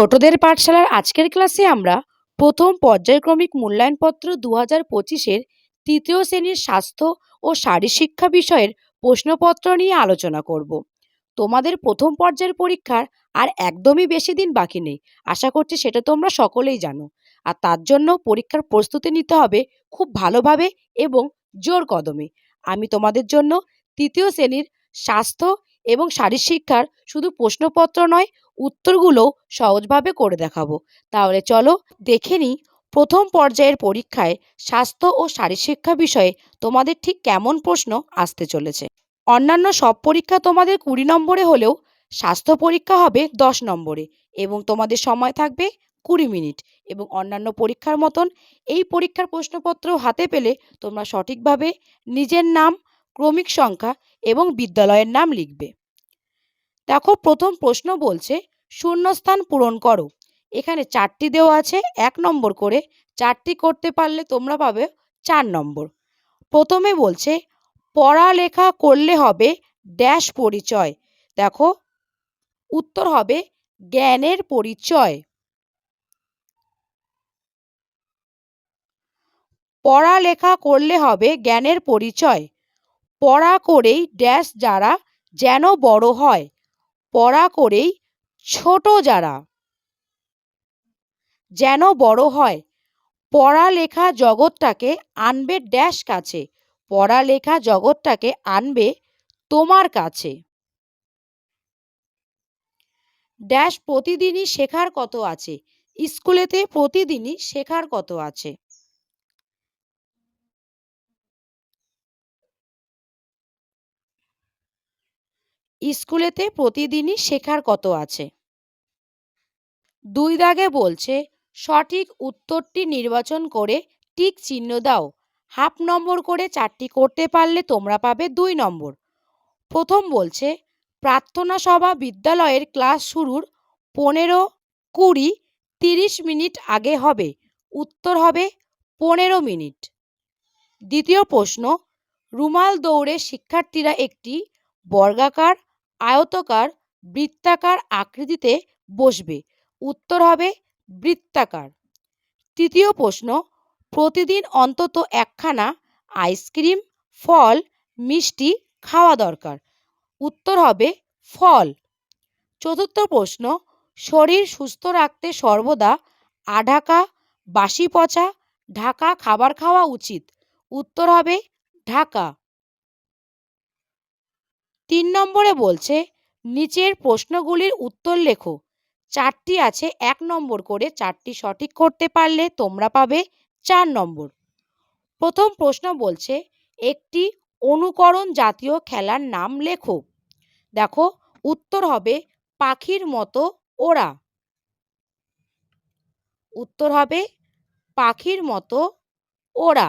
ছোটদের পাঠশালার আজকের ক্লাসে আমরা প্রথম পর্যায়ক্রমিক মূল্যায়নপত্র দু হাজার পঁচিশের তৃতীয় শ্রেণির স্বাস্থ্য ও শারীরশিক্ষা বিষয়ের প্রশ্নপত্র নিয়ে আলোচনা করব। তোমাদের প্রথম পর্যায়ের পরীক্ষার আর একদমই বেশি দিন বাকি নেই। আশা করছি সেটা তোমরা সকলেই জানো। আর তার জন্য পরীক্ষার প্রস্তুতি নিতে হবে খুব ভালোভাবে এবং জোর কদমে। আমি তোমাদের জন্য তৃতীয় শ্রেণির স্বাস্থ্য এবং শারীরশিক্ষার শুধু প্রশ্নপত্র নয় উত্তরগুলো সহজভাবে করে দেখাবো। তাহলে চলো দেখে নিই প্রথম পর্যায়ের পরীক্ষায় স্বাস্থ্য ও শারীরশিক্ষা বিষয়ে তোমাদের ঠিক কেমন প্রশ্ন আসতে চলেছে। অন্যান্য সব পরীক্ষা তোমাদের কুড়ি নম্বরে হলেও স্বাস্থ্য পরীক্ষা হবে দশ নম্বরে এবং তোমাদের সময় থাকবে কুড়ি মিনিট এবং অন্যান্য পরীক্ষার মতন এই পরীক্ষার প্রশ্নপত্র হাতে পেলে তোমরা সঠিকভাবে নিজের নাম, ক্রমিক সংখ্যা এবং বিদ্যালয়ের নাম লিখবে। দেখো প্রথম প্রশ্ন বলছে শূন্যস্থান পূরণ করো। এখানে চারটি দেওয়া আছে, এক নম্বর করে চারটি করতে পারলে তোমরা পাবে চার নম্বর। প্রথমে বলছে, পড়ালেখা করলে হবে ড্যাশ পরিচয়। দেখো, উত্তর হবে জ্ঞানের পরিচয়। পড়ালেখা করলে হবে জ্ঞানের পরিচয়। পড়া করেই ড্যাশ যারা, যেন বড় হয়। পড়া করেই ছোট যারা। যেন বড় হয়, পড়ালেখা জগৎটাকে আনবে ড্যাশ কাছে, পড়ালেখা জগৎটাকে আনবে তোমার কাছে। ড্যাশ প্রতিদিনই শেখার কত আছে, স্কুলেতে প্রতিদিনই শেখার কত আছে। স্কুলেতে প্রতিদিনই শেখার কত আছে? দুই দাগে বলছে, সঠিক উত্তরটি নির্বাচন করে টিক চিহ্ন দাও। হাফ নম্বর করে চারটি করতে পারলে তোমরা পাবে দুই নম্বর। প্রথম বলছে, প্রার্থনা সভা বিদ্যালয়ের ক্লাস শুরুর পনেরো কুড়ি তিরিশ মিনিট আগে হবে। উত্তর হবে পনেরো মিনিট। দ্বিতীয় প্রশ্ন, রুমাল দৌড়ে শিক্ষার্থীরা একটি বর্গাকার আয়তকার বৃত্তাকার আকৃতিতে বসবে। উত্তর হবে বৃত্তাকার। তৃতীয় প্রশ্ন, প্রতিদিন অন্তত একখানা আইসক্রিম, ফল, মিষ্টি খাওয়া দরকার। উত্তর হবে ফল। চতুর্থ প্রশ্ন, শরীর সুস্থ রাখতে সর্বদা আঢাকা বাসি পচা ঢাকা খাবার খাওয়া উচিত। উত্তর হবে ঢাকা। তিন নম্বরে বলছে, নিচের প্রশ্নগুলির উত্তর লেখো। চারটি আছে, এক নম্বর করে চারটি সঠিক করতে পারলে তোমরা পাবে চার নম্বর। প্রথম প্রশ্ন বলছে, একটি অনুকরণ জাতীয় খেলার নাম লেখো। দেখো, উত্তর হবে পাখির মতো ওরা উত্তর হবে পাখির মতো ওরা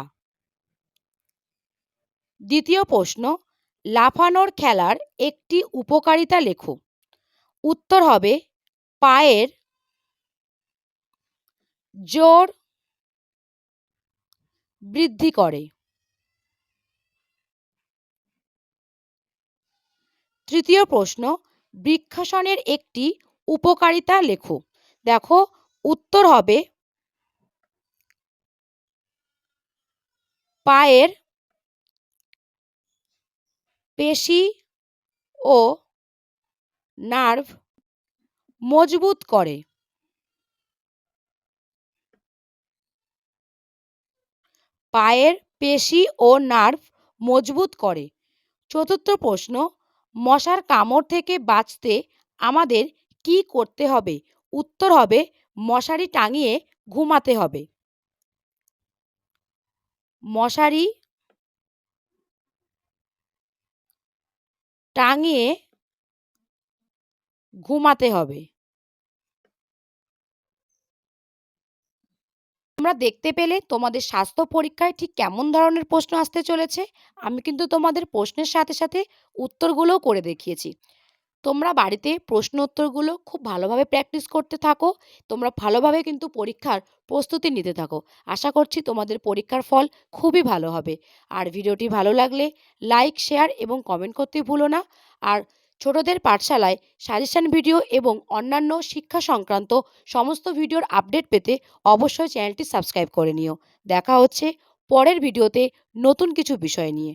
দ্বিতীয় প্রশ্ন লাফানোর খেলার একটি উপকারিতা লেখো। উত্তর হবে, পায়ের জোর বৃদ্ধি করে। তৃতীয় প্রশ্ন, বৃক্ষাসনের একটি উপকারিতা লেখো। দেখো, উত্তর হবে, পায়ের পেশি ও নার্ভ মজবুত করে। পায়ের পেশি ও নার্ভ মজবুত করে। চতুর্থ প্রশ্ন, মশার কামড় থেকে বাঁচতে আমাদের কি করতে হবে? উত্তর হবে, মশারি টাঙিয়ে ঘুমাতে হবে। মশারি টাঙিয়ে ঘুমাতে হবে। তোমরা দেখতে পেলে তোমাদের স্বাস্থ্য পরীক্ষায় ঠিক কেমন ধরনের প্রশ্ন আসতে চলেছে। আমি কিন্তু তোমাদের প্রশ্নের সাথে সাথে উত্তরগুলোও করে দেখিয়েছি। তোমরা বাড়িতে প্রশ্ন উত্তরগুলো খুব ভালোভাবে প্র্যাকটিস করতে থাকো। তোমরা ভালোভাবে কিন্তু পরীক্ষার প্রস্তুতি নিতে থাকো। আশা করছি তোমাদের পরীক্ষার ফল খুবই ভালো হবে। আর ভিডিওটি ভালো লাগলে লাইক শেয়ার এবং কমেন্ট করতে ভুলো না। আর ছোটদের পাঠশালায় সাজেশন ভিডিও এবং অন্যান্য শিক্ষা সংক্রান্ত সমস্ত ভিডিওর আপডেট পেতে অবশ্যই চ্যানেলটি সাবস্ক্রাইব করে নিও। দেখা হচ্ছে পরের ভিডিওতে নতুন কিছু বিষয় নিয়ে।